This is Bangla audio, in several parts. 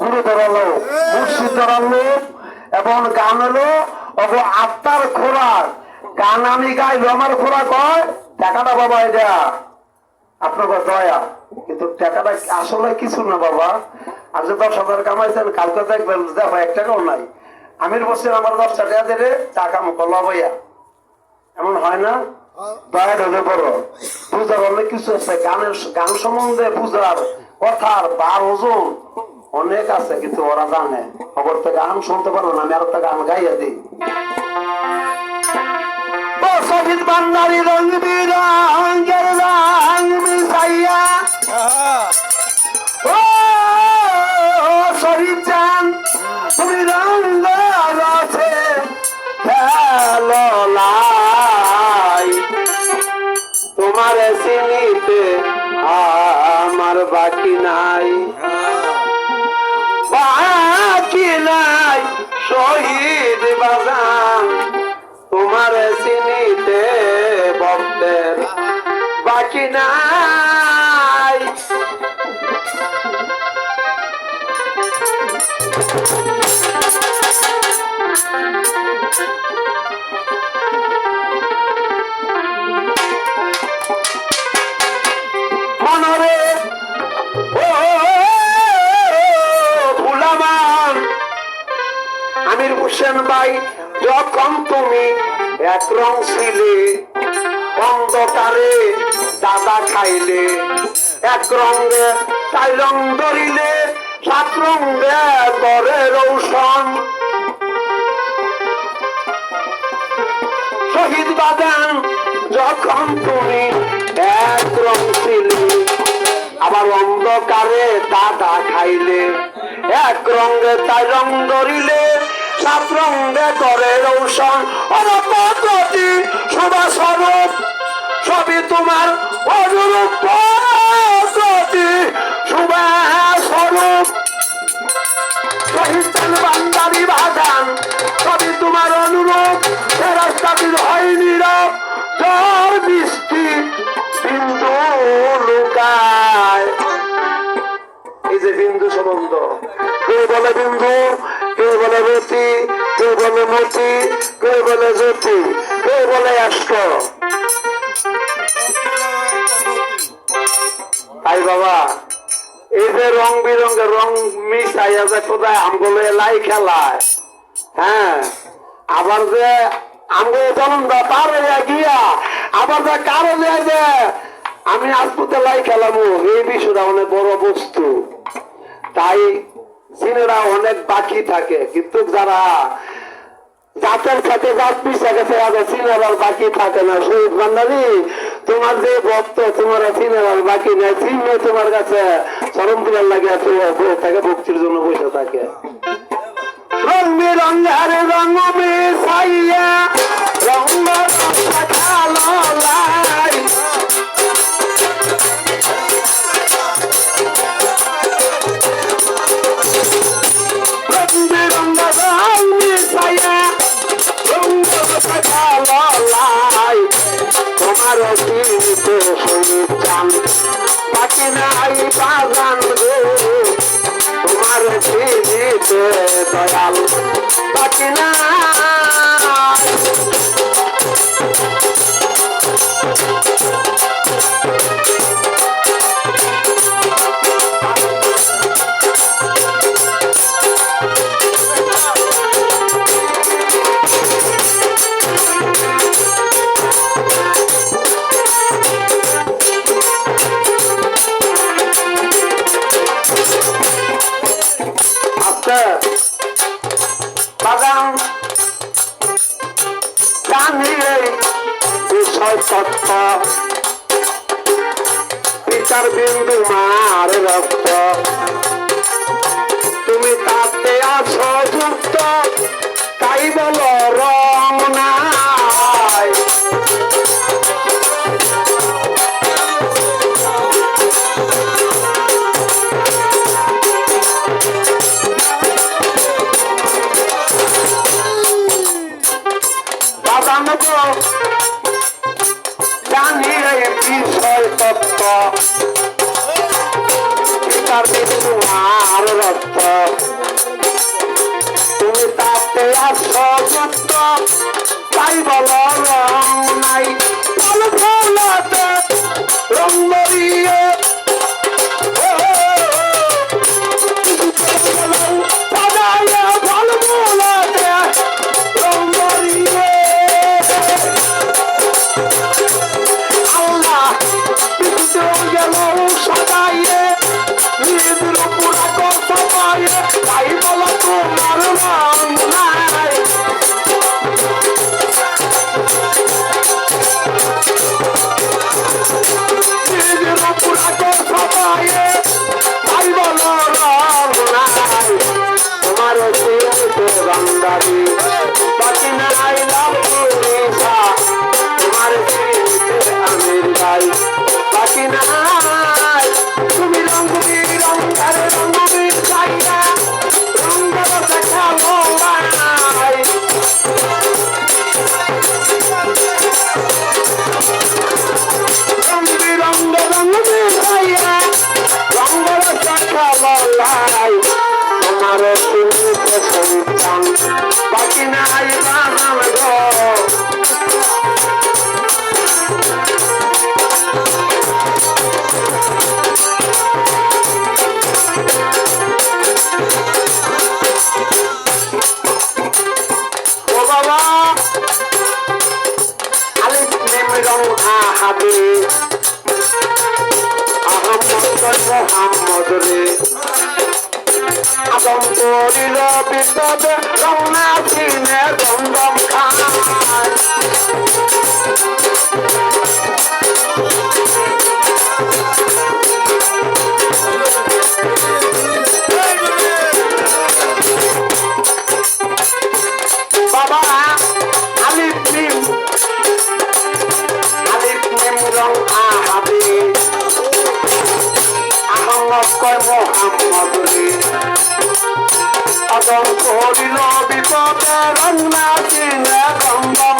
গুরুতর লোক মুর্শিদর লোক এবং গান হলো, অব আত্মার খোরাক গান আমি গাইব, আমার খোরাক হয় টাকাটা বাবা এটা। আপনার দয়া। কিন্তু টাকাটা আসলে কিছু না বাবা। আর যে দশ হাজার কামাইছেন, কালকে দেখবেন দেখো এক টাকাও নাই। আমির বসছেন আমার দশটা টাকা দিলে টাকা মুখ লবাইয়া এমন হয় না? দয়া ঢলে বড় বুঝার অনেক কিছু আছে। গানের, গান সম্বন্ধে বুঝার কথার বার ওজন অনেক আছে, কিন্তু ওরা জানে। খবর থেকে গান শুনতে পারব না, আমি আর একটা গান গাইয়া দিই। চান তোমার চিনিতে আমার বাকি নাই। বাকি নাই শহীদ বাজান। তোমার চিনিতে ভক্তের বাকি নাই। দাদা খাইলে, এক রঙে তাই রং ধরিলে, সাত রঙে করে রৌশন। শহীদ বাদান যখন তুমি এক রং ছিলে, আবার অন্ধকারে দাদা খাইলে, এক রঙে তাই রং ধরিলে, সাত রঙে করে রৌশন। অনপতি শোভা স্বরূপ সবই তোমার অনুরূপ বান্দারি সবই তোমার অনুরূপ। রাস্তাটির হয় নীরব বৃষ্টি বিন্দু এই যে বিন্দু সম্বন্ধ কেউ বলে বিন্দু, কেউ বলে রতি, কেউ বলে মতি বলে জ্যোতি, কেউ বলে অষ্ট তাই বাবা, এই যে রং বিরঙ্গের রং মিশাইয়া যে কোথায় আমগুলো লাই খেলায়? হ্যাঁ আবার যে আমগুলো পার গিয়া আবার যে কারও যে আমি আজপুতে লাই খেলামু, এই বিষয়টা অনেক বড় বস্তু। তাই সিনেরা অনেক বাকি থাকে, কিন্তু যারা জাতের সাথে দাঁত পিসা গেছে আগে সিনেমার বাকি থাকে না, শহীদ ভান্ডারি তোমার যে ভক্ত, তোমার সিনেমার বাকি নেই, সিনে তোমার কাছে। চরম দিবার লাগে থাকে ভক্তির জন্য বসে থাকে। রং বিরঙ্গার রং নাই বাগান গো। তোমার চিনিতে দয়াল বাকি বাগান। জানিয়ে বিষয় তত্ত্ব। পিতার বিন্দু মার রক্ত। তুমি তাতে আছো যুক্ত তাই বলো আসো যুক্ত তাই বলো নাই ফল ফলাতে রং মরিয়ে সদায় মোহাম্মদ রে আদম করিল বিপদে রং না চিনে দমদম খায় কয় মোহাম্মদ রে আদম করিল বিপদে রং না চিনে দমদম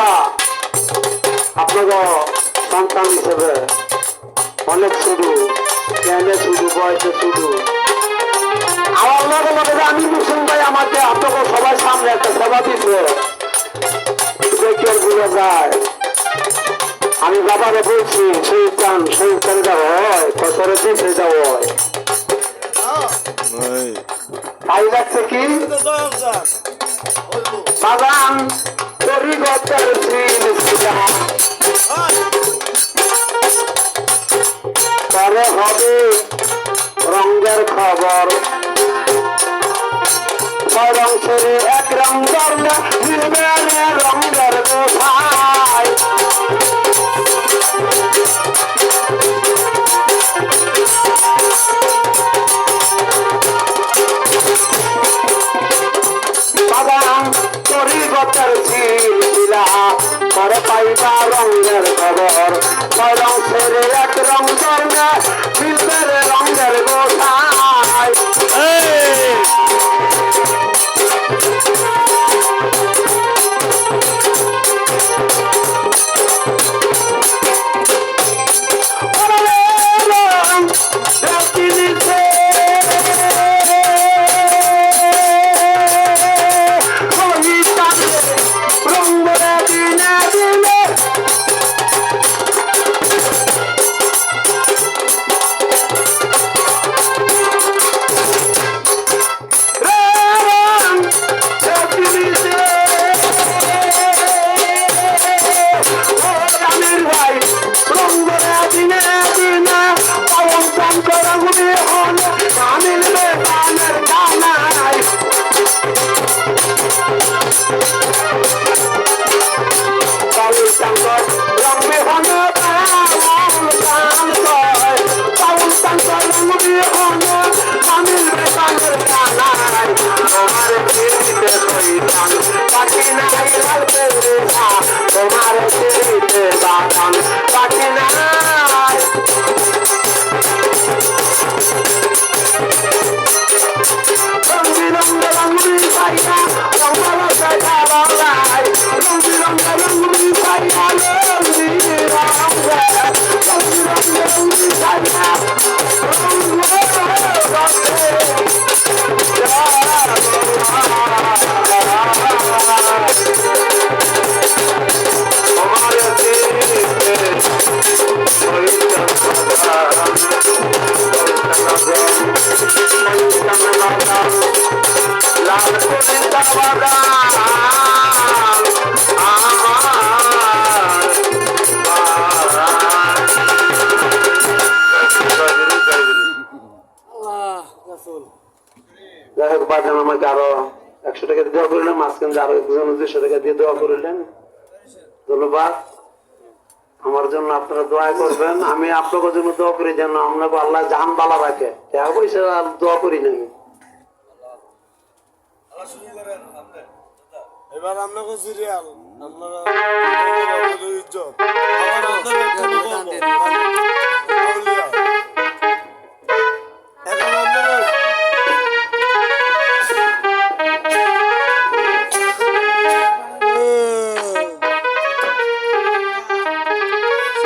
বাবা আপনাকে সন্তান হিসেবে অনেক শুরু জ্ঞানে শুরু বয়সে শুরু আমার লগে লগে আমি মুসলিম ভাই আমাকে আপনাকে সবার সামনে একটা সেবা দিচ্ছে দেখি যায়। আমি বাবারে বলছি সেই চান সেই দেওয়া হয় কতরে দিচ্ছে দেওয়া হয়। তাই যাচ্ছে কি? পরিবর্তন পরে হবে রঙের খবর রং এক রঙের মিলবে রঙের পাইবা রঙের খবর। ছয় রং ছেড়ে এক রং মিলবে রঙের গোসাই। Got it. দোয়া করলেন আরও একজন উদ্দেশ্য থেকে দিয়ে দোয়া করলেন ধন্যবাদ। আমার জন্য আপনারা দোয়া করবেন, আমি আপনাকে জন্য দোয়া করি যেন আপনাকে আল্লাহ জাহান বালা রাখে। টাকা পয়সা দোয়া করি না আমি। এবার